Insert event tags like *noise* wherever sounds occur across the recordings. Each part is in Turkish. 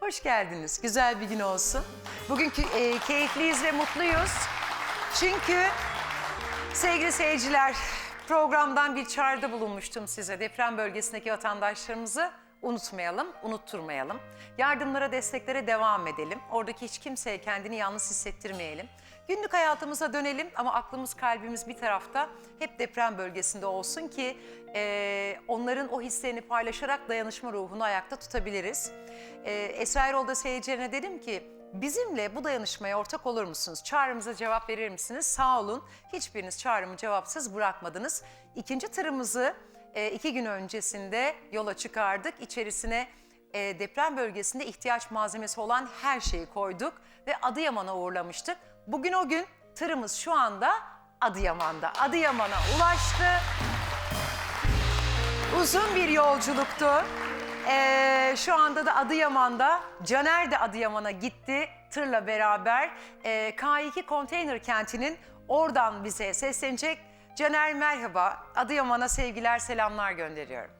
Hoş geldiniz. Güzel bir gün olsun. Bugünkü e, keyifliyiz ve mutluyuz. Çünkü sevgili seyirciler programdan bir çağrıda bulunmuştum size. Deprem bölgesindeki vatandaşlarımızı unutmayalım, unutturmayalım. Yardımlara, desteklere devam edelim. Oradaki hiç kimseye kendini yalnız hissettirmeyelim. Günlük hayatımıza dönelim ama aklımız, kalbimiz bir tarafta hep deprem bölgesinde olsun ki e, onların o hislerini paylaşarak dayanışma ruhunu ayakta tutabiliriz. E, Esra Erol'da seyircilerine dedim ki bizimle bu dayanışmaya ortak olur musunuz? Çağrımıza cevap verir misiniz? Sağ olun. Hiçbiriniz çağrımı cevapsız bırakmadınız. İkinci tırımızı e, iki gün öncesinde yola çıkardık. İçerisine e, deprem bölgesinde ihtiyaç malzemesi olan her şeyi koyduk ve Adıyaman'a uğurlamıştık. Bugün o gün tırımız şu anda Adıyaman'da. Adıyaman'a ulaştı. Uzun bir yolculuktu. Ee, şu anda da Adıyaman'da, Caner de Adıyaman'a gitti tırla beraber. Ee, K2 konteyner kentinin oradan bize seslenecek. Caner merhaba, Adıyaman'a sevgiler, selamlar gönderiyorum.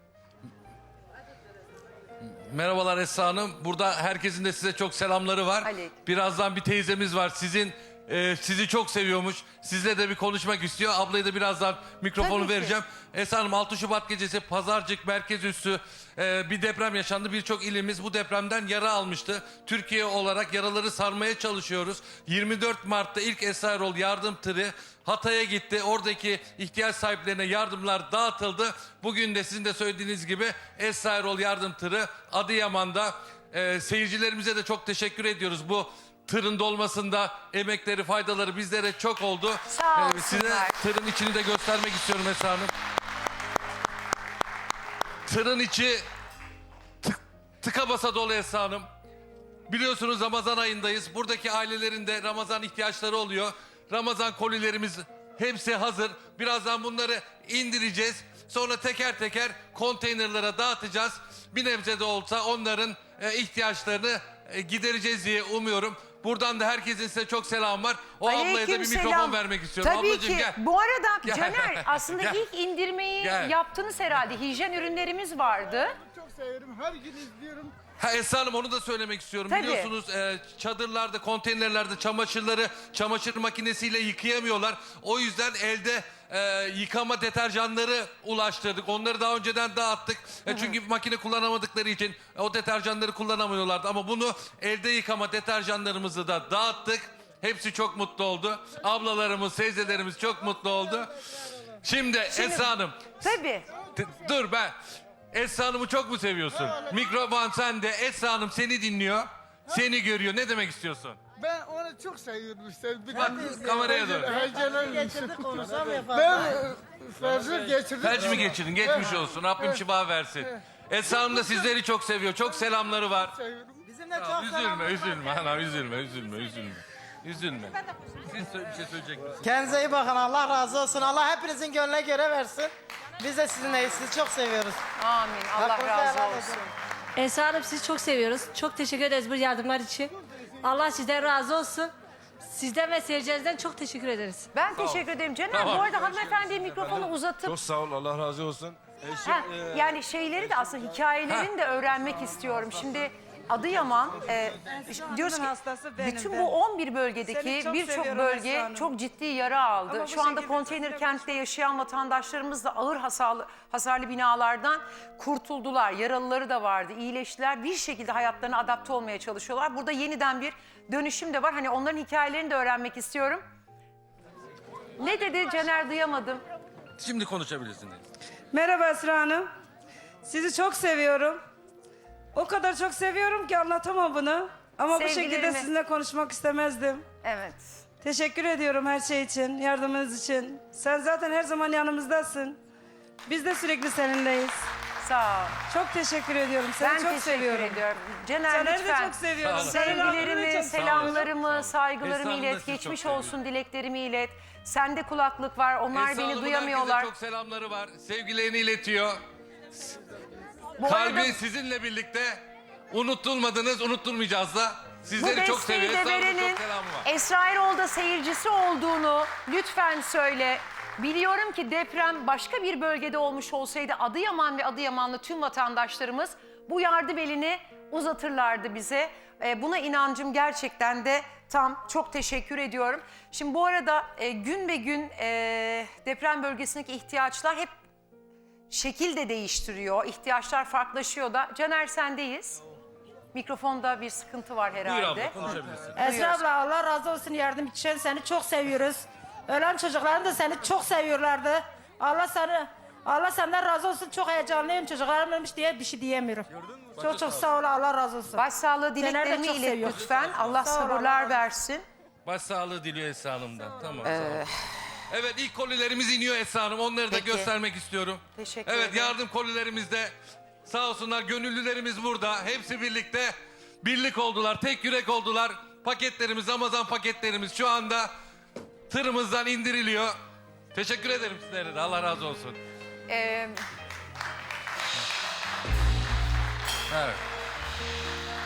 Merhabalar Esra Hanım. Burada herkesin de size çok selamları var. Aleyküm. Birazdan bir teyzemiz var. Sizin e, sizi çok seviyormuş. Sizle de bir konuşmak istiyor. Ablaya da birazdan mikrofonu Tabii ki. vereceğim. Esra Hanım 6 Şubat gecesi Pazarcık merkez üssü e, bir deprem yaşandı. Birçok ilimiz bu depremden yara almıştı. Türkiye olarak yaraları sarmaya çalışıyoruz. 24 Mart'ta ilk Esra Erol yardım tırı Hatay'a gitti. Oradaki ihtiyaç sahiplerine yardımlar dağıtıldı. Bugün de sizin de söylediğiniz gibi Esra Erol yardım tırı Adıyaman'da. E, seyircilerimize de çok teşekkür ediyoruz. Bu tırın dolmasında emekleri, faydaları bizlere çok oldu. Sağ E, size olsunlar. tırın içini de göstermek istiyorum Esra Hanım. Tırın içi tık, tıka basa dolu Esra Hanım. Biliyorsunuz Ramazan ayındayız. Buradaki ailelerin de Ramazan ihtiyaçları oluyor. Ramazan kolilerimiz hepsi hazır. Birazdan bunları indireceğiz. Sonra teker teker konteynerlara dağıtacağız. Bir nebze de olsa onların e, ihtiyaçlarını e, gidereceğiz diye umuyorum. Buradan da herkesin size çok selam var. O ablaya da bir Aleykümselam. mikrofon vermek istiyorum. Tabii Ablacığım ki. gel. Bu arada *laughs* Gel. Caner aslında Gel. ilk indirmeyi Gel. yaptınız herhalde. Hijyen ürünlerimiz vardı. Çok severim. Her gün izliyorum. Ha Esra Hanım onu da söylemek istiyorum. Tabii. Biliyorsunuz e, çadırlarda, konteynerlerde çamaşırları çamaşır makinesiyle yıkayamıyorlar. O yüzden elde e, yıkama deterjanları ulaştırdık. Onları daha önceden dağıttık. E, çünkü makine kullanamadıkları için o deterjanları kullanamıyorlardı. Ama bunu elde yıkama deterjanlarımızı da dağıttık. Hepsi çok mutlu oldu. Ablalarımız, teyzelerimiz çok mutlu oldu. Şimdi, Esra Hanım, Tabii. T- Dur ben. Esra Hanım'ı çok mu seviyorsun? Mikrofon sende. Esra Hanım seni dinliyor. Seni görüyor. Ne demek istiyorsun? Ben onu çok seviyorum işte. Bir Bak kameraya dön. Heyecanlanmışım. Ben e, felci geçirdim. Felç mi geçirdin? Geçmiş olsun. Rabbim şifa versin. Esra Hanım da sizleri çok seviyor. Çok selamları var. Seviyorum. Ya, üzülme, üzülme. Ana üzülme, üzülme, üzülme. Üzülme. Siz sö- bir şey söyleyecek misiniz? Kendinize iyi bakın. Allah razı olsun. Allah hepinizin gönlüne göre versin. Biz de sizinleyiz. Sizi çok seviyoruz. Amin. Allah Hakkınızı razı helal olsun. Esra Hanım sizi çok seviyoruz. Çok teşekkür ederiz bu yardımlar için. Allah sizden razı olsun. Sizden ve seyircinizden çok teşekkür ederiz. Ben teşekkür ederim Caner. Tamam. Bu arada hanımefendiye mikrofonu uzatıp Çok sağ ol Allah razı olsun. Eşim, Ha, e, yani şeyleri de aslında hikayelerini de öğrenmek istiyorum. Şimdi Adıyaman e, diyoruz ki hastası benim, bütün bu 11 bölgedeki çok birçok seviyorum bölge Esra Hanım. çok ciddi yara aldı. Ama bu Şu anda şekilde konteyner kentte yaşayan vatandaşlarımız da ağır hasarlı, hasarlı binalardan kurtuldular. Yaralıları da vardı, iyileştiler. Bir şekilde hayatlarına adapte olmaya çalışıyorlar. Burada yeniden bir dönüşüm de var. Hani onların hikayelerini de öğrenmek istiyorum. Ne dedi Caner duyamadım. Şimdi konuşabilirsiniz. Merhaba Esra Hanım. Sizi çok seviyorum. O kadar çok seviyorum ki anlatamam bunu. Ama bu şekilde Sevgilerimi- sizinle konuşmak istemezdim. Evet. Teşekkür ediyorum her şey için, yardımınız için. Sen zaten her zaman yanımızdasın. Biz de sürekli seninleyiz. Sağ ol. Çok teşekkür ediyorum. Seni Ben çok teşekkür seviyorum. ediyorum. Caner Caner'i de lütfen. çok seviyorum. Sağ olun. Senin abini de Sevgilerimi, selamlarımı, saygılarımı da ilet. sizi Geçmiş olsun dileklerimi ilet. Sende kulaklık var. Onlar Esra beni Hanım'ın duyamıyorlar. herkese çok selamları var. Sevgilerini iletiyor. Bu Kalbi arada sizinle birlikte unutulmadınız, unutulmayacağız da. bu Sizleri çok desteği seviyor. de verenin çok selamı var. Esra Erol'da seyircisi olduğunu lütfen söyle. Biliyorum ki deprem başka bir bölgede olmuş olsaydı Adıyaman ve Adıyamanlı tüm vatandaşlarımız bu yardım elini uzatırlardı bize. E, buna inancım gerçekten de tam. Çok teşekkür ediyorum. Şimdi bu arada e, gün ve gün e, deprem bölgesindeki ihtiyaçlar hep şekil de değiştiriyor. İhtiyaçlar farklılaşıyor da. Caner sendeyiz. Mikrofonda bir sıkıntı var herhalde. Buyur abla konuşabilirsin. Esra abla Allah razı olsun yardım için seni çok seviyoruz. Ölen çocukların da seni çok seviyorlardı. Allah seni Allah senden razı olsun. Çok heyecanlıyım. Çocuklarım ölmüş diye bir şey diyemiyorum. Çok çok sağ ol. Allah razı olsun. Başsağlığı dileklerimi çok ilet seviyor. lütfen. Allah ol, sabırlar Allah. versin. Başsağlığı diliyor Esra Hanım'dan. Tamam. Ee, sağ ol. Evet ilk kolilerimiz iniyor Esra Hanım. Onları da Peki. göstermek istiyorum. Teşekkür evet ederim. yardım kolilerimiz de sağ olsunlar gönüllülerimiz burada. Hepsi birlikte birlik oldular. Tek yürek oldular. Paketlerimiz Ramazan paketlerimiz şu anda tırımızdan indiriliyor. Teşekkür ederim sizlere de. Allah razı olsun. Ee, Evet.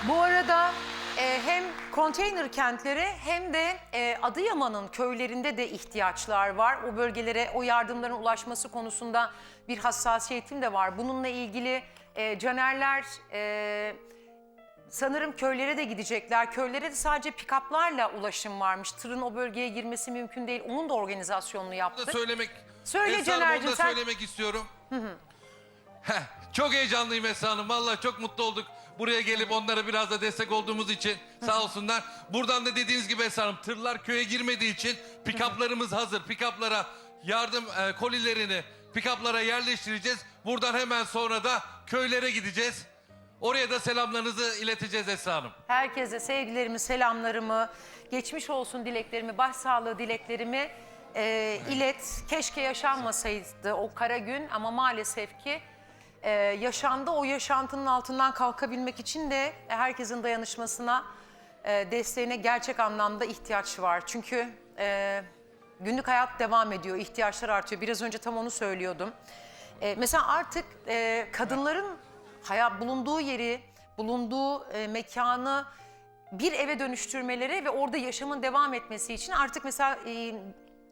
Bu arada e, hem konteyner kentlere hem de e, Adıyaman'ın köylerinde de ihtiyaçlar var. O bölgelere o yardımların ulaşması konusunda bir hassasiyetim de var. Bununla ilgili e, Canerler e, sanırım köylere de gidecekler. Köylere de sadece pikaplarla ulaşım varmış. Tırın o bölgeye girmesi mümkün değil. Onun da organizasyonunu Bunu da yaptık. söylemek Söyle Esra Hanım, onu Caner'cim, da sen- söylemek istiyorum. Heh, çok heyecanlıyım Esra Hanım. Vallahi çok mutlu olduk. Buraya gelip onlara biraz da destek olduğumuz için sağ olsunlar. Buradan da dediğiniz gibi Esra tırlar köye girmediği için pikaplarımız hazır. Pikaplara yardım e, kolilerini pikaplara yerleştireceğiz. Buradan hemen sonra da köylere gideceğiz. Oraya da selamlarınızı ileteceğiz Esra Hanım. Herkese sevgilerimi, selamlarımı, geçmiş olsun dileklerimi, başsağlığı dileklerimi e, ilet. Keşke yaşanmasaydı o kara gün ama maalesef ki e, yaşandı. O yaşantının altından kalkabilmek için de herkesin dayanışmasına, e, desteğine gerçek anlamda ihtiyaç var. Çünkü e, günlük hayat devam ediyor, ihtiyaçlar artıyor. Biraz önce tam onu söylüyordum. E, mesela artık e, kadınların hayat bulunduğu yeri, bulunduğu e, mekanı bir eve dönüştürmeleri ve orada yaşamın devam etmesi için artık mesela e,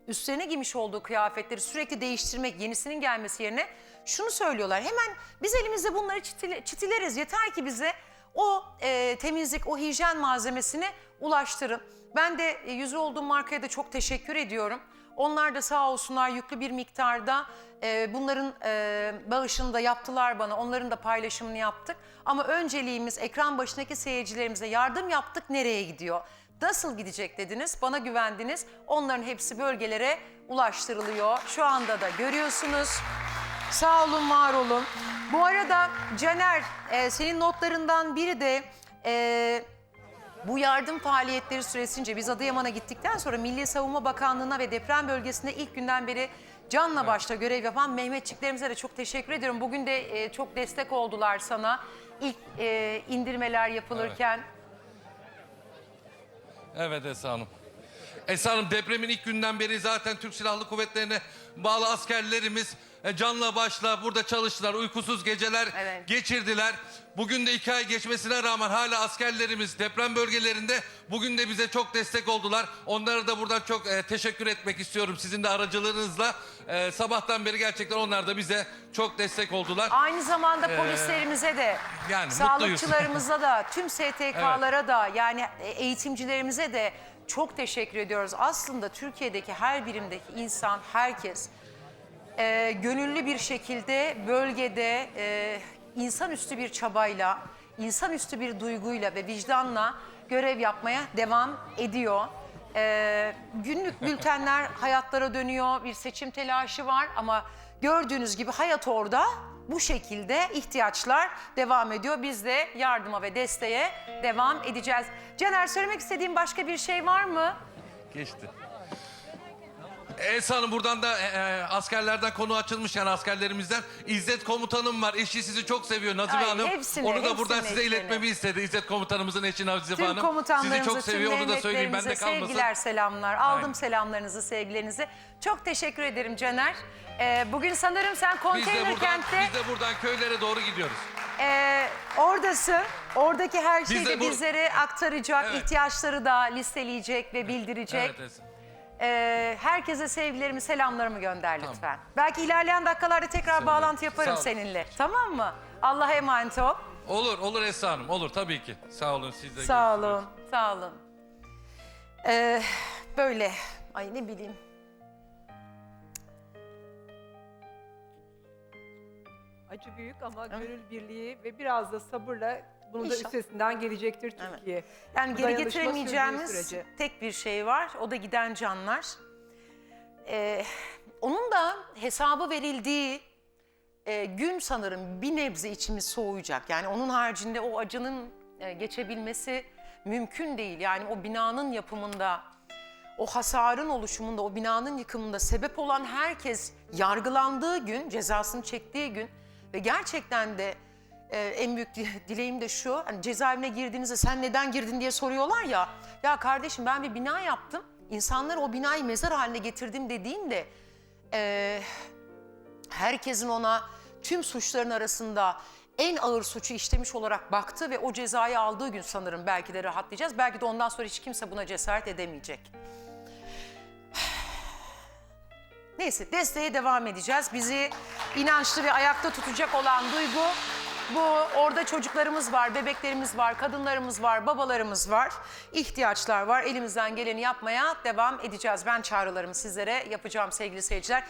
üstlerine giymiş olduğu kıyafetleri sürekli değiştirmek, yenisinin gelmesi yerine şunu söylüyorlar. Hemen biz elimizde bunları çitile- çitileriz. Yeter ki bize o e, temizlik, o hijyen malzemesini ulaştırın. Ben de e, yüzü olduğum markaya da çok teşekkür ediyorum. Onlar da sağ olsunlar yüklü bir miktarda e, bunların e, bağışını da yaptılar bana. Onların da paylaşımını yaptık. Ama önceliğimiz ekran başındaki seyircilerimize yardım yaptık nereye gidiyor? Nasıl gidecek dediniz? Bana güvendiniz. Onların hepsi bölgelere ulaştırılıyor. Şu anda da görüyorsunuz. Sağ olun, var olun. Bu arada Caner, e, senin notlarından biri de e, bu yardım faaliyetleri süresince biz Adıyaman'a gittikten sonra Milli Savunma Bakanlığı'na ve deprem bölgesinde ilk günden beri canla başla görev yapan Mehmetçiklerimize de çok teşekkür ediyorum. Bugün de e, çok destek oldular sana. İlk e, indirmeler yapılırken. Evet Esra Hanım. Esra Hanım depremin ilk günden beri zaten Türk Silahlı Kuvvetleri'ne bağlı askerlerimiz e, canla başla burada çalıştılar. Uykusuz geceler Evet. geçirdiler. Bugün de iki ay geçmesine rağmen hala askerlerimiz deprem bölgelerinde bugün de bize çok destek oldular. Onlara da buradan çok e, teşekkür etmek istiyorum. Sizin de aracılığınızla e, sabahtan beri gerçekten onlar da bize çok destek oldular. Aynı zamanda polislerimize de, yani sağlıkçılarımıza da, *laughs* tüm STK'lara da yani e, eğitimcilerimize de çok teşekkür ediyoruz. Aslında Türkiye'deki her birimdeki insan, herkes e, gönüllü bir şekilde bölgede e, insanüstü bir çabayla, insanüstü bir duyguyla ve vicdanla görev yapmaya devam ediyor. E, günlük *laughs* bültenler hayatlara dönüyor, bir seçim telaşı var ama gördüğünüz gibi hayat orada bu şekilde ihtiyaçlar devam ediyor. Biz de yardıma ve desteğe devam edeceğiz. Caner söylemek istediğin başka bir şey var mı? Geçti. Esra Hanım buradan da e, e, askerlerden konu açılmış yani askerlerimizden. İzzet komutanım var. Eşi sizi çok seviyor Nazife Ay, Hanım. hepsini, Onu da buradan hepsini, size hepsini. iletmemi istedi. İzzet komutanımızın eşi Nazife Tüm Hanım. komutanlarımıza, Sizi çok seviyor tüm onu da söyleyeyim bende Mehmetlerimize kalmasın. sevgiler, selamlar. Aldım Aynen. selamlarınızı, sevgilerinizi. Çok teşekkür ederim Caner. Ee, bugün sanırım sen Biz de konteyner buradan, kentte biz de buradan köylere doğru gidiyoruz. e, oradasın. Oradaki her şeyi de, bur- bizlere aktaracak, Evet. ihtiyaçları da listeleyecek ve bildirecek. Evet Esra. Ee, herkese sevgilerimi, selamlarımı gönder lütfen. Belki ilerleyen dakikalarda tekrar bağlantı yaparım Sağ ol. seninle. Tamam mı? Allah'a emanet ol. Olur, olur Esra Hanım. Olur tabii ki. Sağ olun siz de. Sağ görüşürüz. olun, sağ olun. Ee, böyle, ay ne bileyim. Acı büyük ama gönül birliği ve biraz da sabırla bunun da İnşallah. üstesinden gelecektir Türkiye. Yani Bu geri dayanışma getiremeyeceğimiz sürece. tek bir şey var. O da giden canlar. Ee, onun da hesabı verildiği e, gün sanırım bir nebze içimiz soğuyacak. Yani onun haricinde o acının e, geçebilmesi mümkün değil. Yani o binanın yapımında, o hasarın oluşumunda, o binanın yıkımında sebep olan herkes yargılandığı gün, cezasını çektiği gün ve gerçekten de e, en büyük di- dileğim de şu, hani cezaevine girdiğinizde sen neden girdin diye soruyorlar ya. Ya kardeşim ben bir bina yaptım, insanları o binayı mezar haline getirdim dediğinde e, herkesin ona tüm suçların arasında en ağır suçu işlemiş olarak baktı ve o cezayı aldığı gün sanırım belki de rahatlayacağız. Belki de ondan sonra hiç kimse buna cesaret edemeyecek. *sighs* Neyse desteğe devam edeceğiz. Bizi inançlı ve ayakta tutacak olan duygu bu. Orada çocuklarımız var, bebeklerimiz var, kadınlarımız var, babalarımız var. ihtiyaçlar var. Elimizden geleni yapmaya devam edeceğiz. Ben çağrılarımı sizlere yapacağım sevgili seyirciler.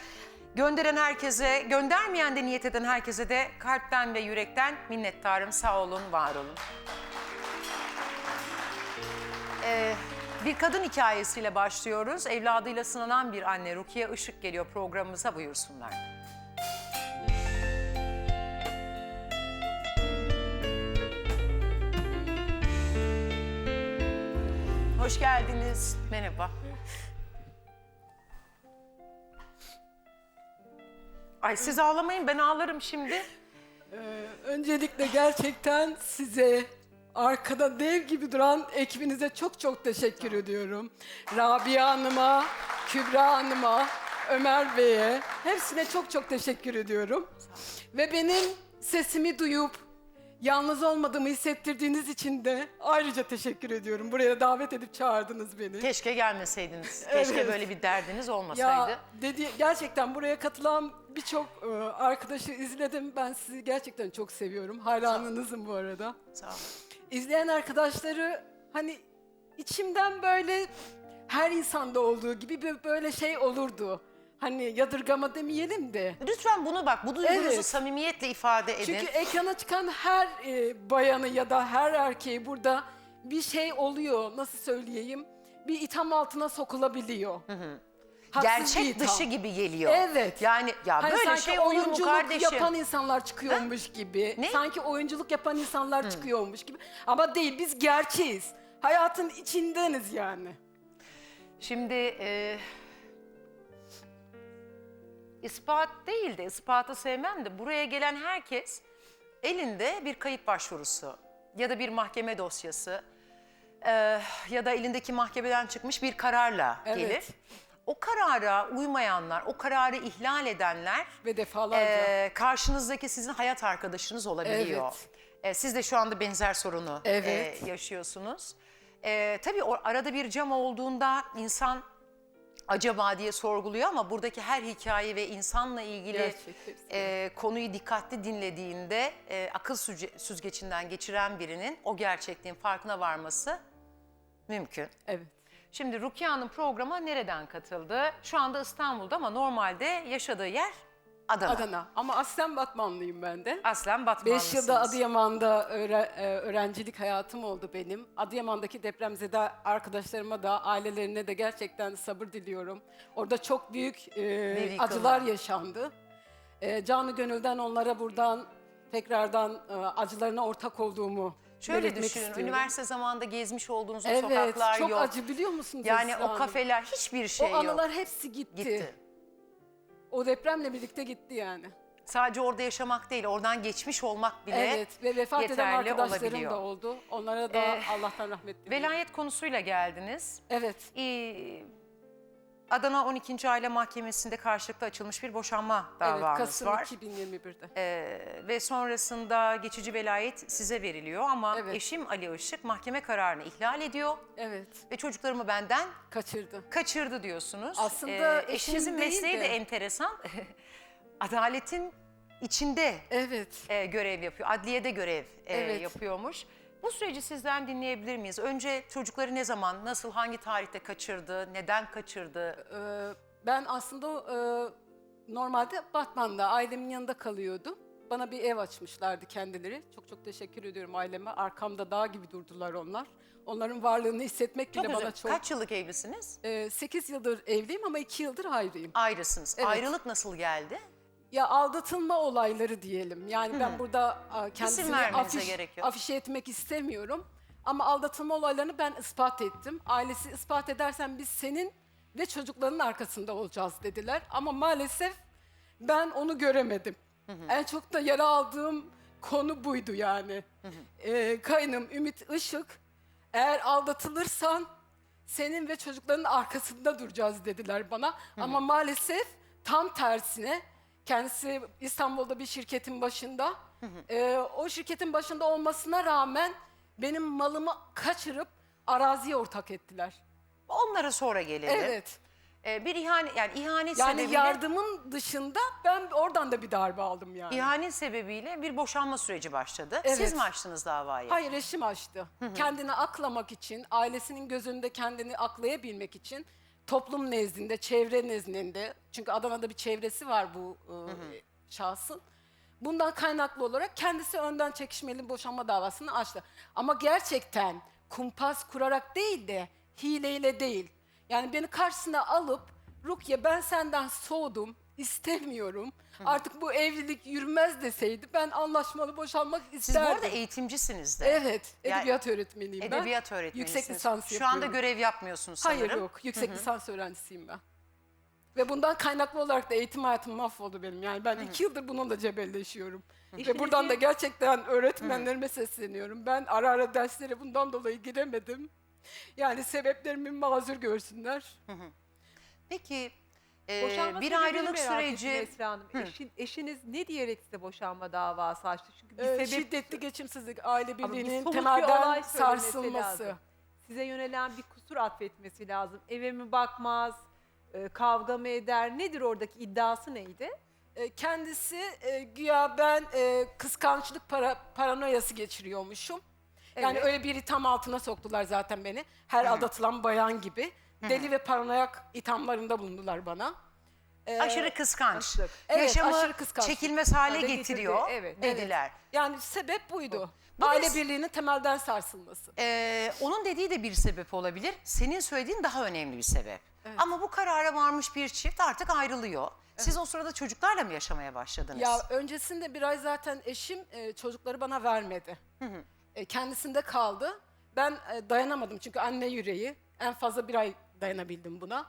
Gönderen herkese, göndermeyen de niyet eden herkese de kalpten ve yürekten minnettarım. Sağ olun, var olun. Ee, bir kadın hikayesiyle başlıyoruz. Evladıyla sınanan bir anne Rukiye Işık geliyor programımıza buyursunlar. Hoş geldiniz. Merhaba. Ay siz ağlamayın ben ağlarım şimdi. Öncelikle gerçekten size arkada dev gibi duran ekibinize çok çok teşekkür ediyorum. Rabia Hanım'a, Kübra Hanım'a, Ömer Bey'e hepsine çok çok teşekkür ediyorum. Ve benim sesimi duyup yalnız olmadığımı hissettirdiğiniz için de ayrıca teşekkür ediyorum. Buraya davet edip çağırdınız beni. Keşke gelmeseydiniz. *laughs* Keşke Evet. böyle bir derdiniz olmasaydı. Ya dedi gerçekten buraya katılan birçok e, arkadaşı izledim. Ben sizi gerçekten çok seviyorum. Hayranınızım bu arada. Sağ olun. İzleyen arkadaşları hani içimden böyle her insanda olduğu gibi bir böyle şey olurdu. Hani yadırgama demeyelim de. Lütfen bunu bak, bu duygunuzu Evet. samimiyetle ifade edin. Çünkü ekrana çıkan her e, bayanı ya da her erkeği burada bir şey oluyor. Nasıl söyleyeyim? Bir itham altına sokulabiliyor. Haksız bir Gerçek itham. dışı gibi geliyor. Evet. Yani ya Hani böyle sanki şey olur mu oyunculuk kardeşim? yapan insanlar çıkıyormuş gibi. Ne? Sanki oyunculuk yapan insanlar çıkıyormuş gibi. Ama değil biz gerçeğiz. Hayatın içindeniz yani. Şimdi e, ispat değil de ispatı sevmem de buraya gelen herkes elinde bir kayıp başvurusu ya da bir mahkeme dosyası e, ya da elindeki mahkemeden çıkmış bir kararla Evet. gelir. O karara uymayanlar, o kararı ihlal edenler Ve defalarca. e, karşınızdaki sizin hayat arkadaşınız olabiliyor. Evet. E, siz de şu anda benzer sorunu e, Evet. yaşıyorsunuz. E, tabii o arada bir cam olduğunda insan acaba diye sorguluyor ama buradaki her hikaye ve insanla ilgili e, konuyu dikkatli dinlediğinde e, akıl süzge- süzgecinden geçiren birinin o gerçekliğin farkına varması mümkün. Evet. Şimdi Rukiye Hanım programa nereden katıldı? Şu anda İstanbul'da ama normalde yaşadığı yer Adana. Adana. Ama aslen Batmanlıyım ben de. Aslen Batmanlısınız. 5 yılda Adıyaman'da öğre- e, öğrencilik hayatım oldu benim. Adıyaman'daki depremzede arkadaşlarıma da ailelerine de gerçekten sabır diliyorum. Orada çok büyük e, acılar yaşandı. E, canı gönülden onlara buradan tekrardan e, acılarına ortak olduğumu Şöyle düşünün, istiyorum. üniversite zamanında gezmiş olduğunuz o Evet, sokaklar çok yok. acı biliyor musunuz Yani o kafeler hiçbir şey o yok. anılar hepsi gitti. gitti. O depremle birlikte gitti yani. Sadece orada yaşamak değil, oradan geçmiş olmak bile evet ve vefat eden yeterli arkadaşlarım olabiliyor. da oldu. Onlara da Ee, Allah'tan rahmet diliyorum. Velayet konusuyla geldiniz. Evet. Ee, Adana 12. Aile Mahkemesi'nde karşılıklı açılmış bir boşanma Evet, davanız Kasım var. 2021'de. Ee, ve sonrasında geçici velayet size veriliyor ama Evet. eşim Ali Işık mahkeme kararını ihlal ediyor Evet, ve çocuklarımı benden kaçırdı. kaçırdı diyorsunuz. Aslında eşinizin eşim değil mesleği de de- enteresan. *laughs* Adaletin içinde Evet. e, görev yapıyor. Adliyede görev e, Evet. yapıyormuş. Bu süreci sizden dinleyebilir miyiz? Önce çocukları ne zaman, nasıl, hangi tarihte kaçırdı, neden kaçırdı? Ee, ben aslında e, normalde Batman'da ailemin yanında kalıyordum. Bana bir ev açmışlardı kendileri. Çok çok teşekkür ediyorum aileme. Arkamda dağ gibi durdular onlar. Onların varlığını hissetmek bile bana çok... Kaç yıllık evlisiniz? 8 yıldır evliyim ama 2 yıldır ayrıyım. Ayrısınız. Evet. Ayrılık nasıl geldi? Ya aldatılma olayları diyelim. Yani ben burada a, kendisini vermenize afiş, gerek yok. afişe etmek istemiyorum. Ama aldatılma olaylarını ben ispat ettim. Ailesi ispat edersen biz senin ve çocukların arkasında olacağız dediler. Ama maalesef ben onu göremedim. En çok da yara aldığım konu buydu yani. Ee, kayınım Ümit Işık eğer aldatılırsan senin ve çocukların arkasında duracağız dediler bana. Ama maalesef tam tersine kendisi İstanbul'da bir şirketin başında. Ee, o şirketin başında olmasına rağmen benim malımı kaçırıp araziye ortak ettiler. Onlara sonra gelelim. Evet. Ee, bir ihanet, yani ihanet Yani sebebiyle... yardımın dışında ben oradan da bir darbe aldım yani. İhanet sebebiyle bir boşanma süreci başladı. Evet. Siz mi açtınız davayı? Hayır eşim açtı. Kendini aklamak için, ailesinin gözünde kendini aklayabilmek için toplum nezdinde, çevre nezdinde çünkü Adana'da bir çevresi var bu e, şahsın. Bundan kaynaklı olarak kendisi önden çekişmeli boşanma davasını açtı. Ama gerçekten kumpas kurarak değil de hileyle değil. Yani beni karşısına alıp Rukiye ben senden soğudum, istemiyorum. Artık bu evlilik yürümez deseydi ben anlaşmalı boşanmak isterdim. Siz bu arada eğitimcisiniz de. Evet, Yani- edebiyat öğretmeniyim ben. Edebiyat öğretmenisiniz. Yüksek lisans Şu yapıyorum. anda görev yapmıyorsunuz sanırım. Hayır yok, yüksek lisans öğrencisiyim ben. Ve bundan kaynaklı olarak da eğitim hayatım mahvoldu benim. Yani ben iki yıldır bununla cebelleşiyorum. Ve buradan da gerçekten öğretmenlerime sesleniyorum. Ben ara ara derslere bundan dolayı giremedim. Yani sebeplerimi mazur görsünler. Peki e, Boşanma bir sebebini ayrılık merak süreci... ettim Esra Hanım. Eşin- eşiniz ne diyerek size boşanma davası açtı? Çünkü bir Ee, sebep şiddetli geçimsizlik, aile Ama bir birliğinin somut bir temelden olay söylemesi sarsılması. lazım. Size yönelen bir kusur atfetmesi lazım. Eve mi bakmaz, e, kavga mı eder? Nedir oradaki iddiası neydi? E, Kendisi e, güya ben e, kıskançlık para, paranoyası geçiriyormuşum. Yani Evet. öyle bir itham altına soktular zaten beni. Her aldatılan bayan gibi. Deli ve paranoyak ithamlarında bulundular bana. E, Aşırı kıskanç. Evet, Yaşamı aşırı kıskançlık. çekilmez hale Hale getiriyor getirdi, evet. dediler. Yani sebep buydu. Bu Aile biz- birliğinin temelden sarsılması. Ee, onun dediği de bir sebep olabilir. Senin söylediğin daha önemli bir sebep. Ama bu karara varmış bir çift artık ayrılıyor. Siz o sırada çocuklarla mı yaşamaya başladınız? Ya öncesinde bir ay zaten eşim e, çocukları bana vermedi. E, kendisinde kaldı. Ben e, dayanamadım çünkü anne yüreği. En fazla bir ay dayanabildim buna.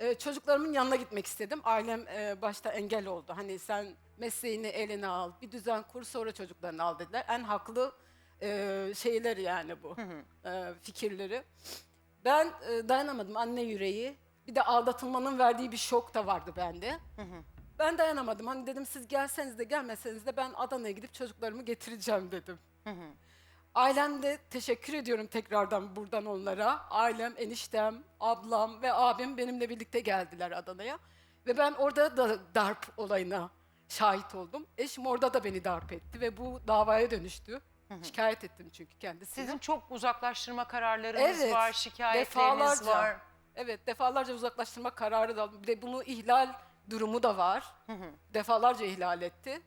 E, çocuklarımın yanına gitmek istedim. Ailem e, başta engel oldu. Hani sen mesleğini eline al, bir düzen kur sonra çocuklarını al dediler. En haklı e, şeyler yani bu e, fikirleri. Ben e, dayanamadım anne yüreği. Bir de aldatılmanın verdiği bir şok da vardı bende. Ben dayanamadım. Hani dedim siz gelseniz de gelmeseniz de ben Adana'ya gidip çocuklarımı getireceğim dedim. Ailem de teşekkür ediyorum tekrardan buradan onlara. Ailem, eniştem, ablam ve abim benimle birlikte geldiler Adana'ya. Ve ben orada da darp olayına şahit oldum. Eşim orada da beni darp etti ve bu davaya dönüştü. Şikayet ettim çünkü kendisine. Sizin çok uzaklaştırma kararlarınız Evet, var, şikayetleriniz defalarca. var. Evet, defalarca uzaklaştırma kararı da aldım. Bir de bunu ihlal durumu da var. Defalarca ihlal etti.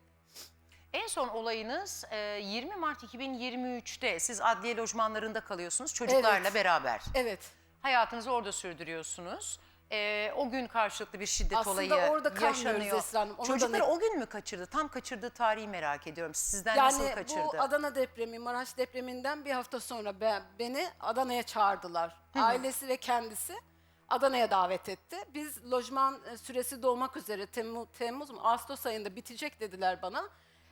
En son olayınız e, 20 Mart 2023'te siz adliye lojmanlarında kalıyorsunuz çocuklarla Evet. beraber. Evet. Hayatınızı orada sürdürüyorsunuz. E, o gün karşılıklı bir şiddet Aslında olayı orada kalmıyoruz yaşanıyor. Esra Hanım. Onu da Çocukları ne- o gün mü kaçırdı? Tam kaçırdığı tarihi merak ediyorum. Sizden Yani nasıl kaçırdı? bu Adana depremi, Maraş depreminden bir hafta sonra ben, beni Adana'ya çağırdılar. Ailesi ve kendisi Adana'ya davet etti. Biz lojman e, süresi dolmak üzere Temmuz, Temmuz mu Ağustos ayında bitecek dediler bana.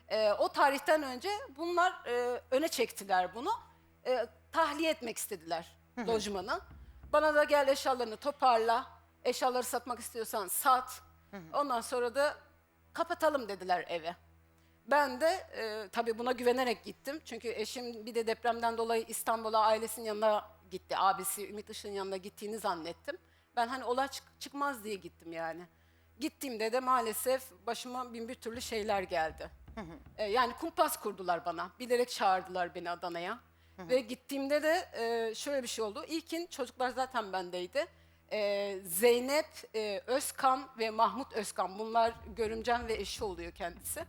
E, o tarihten önce bunlar e, öne çektiler bunu. E, tahliye etmek istediler lojmanı. Bana da gel eşyalarını toparla. Eşyaları satmak istiyorsan sat. Ondan sonra da kapatalım dediler eve. Ben de e, tabii buna güvenerek gittim. Çünkü eşim bir de depremden dolayı İstanbul'a ailesinin yanına gitti. Abisi Ümit Işık'ın yanına gittiğini zannettim. Ben hani olay çık- çıkmaz diye gittim yani. Gittiğimde de maalesef başıma bin bir türlü şeyler geldi. E, yani kumpas kurdular bana. Bilerek çağırdılar beni Adana'ya. Ve gittiğimde de e, şöyle bir şey oldu. İlkin çocuklar zaten bendeydi. E, Zeynep e, Özkan ve Mahmut Özkan bunlar görümcem ve eşi oluyor kendisi.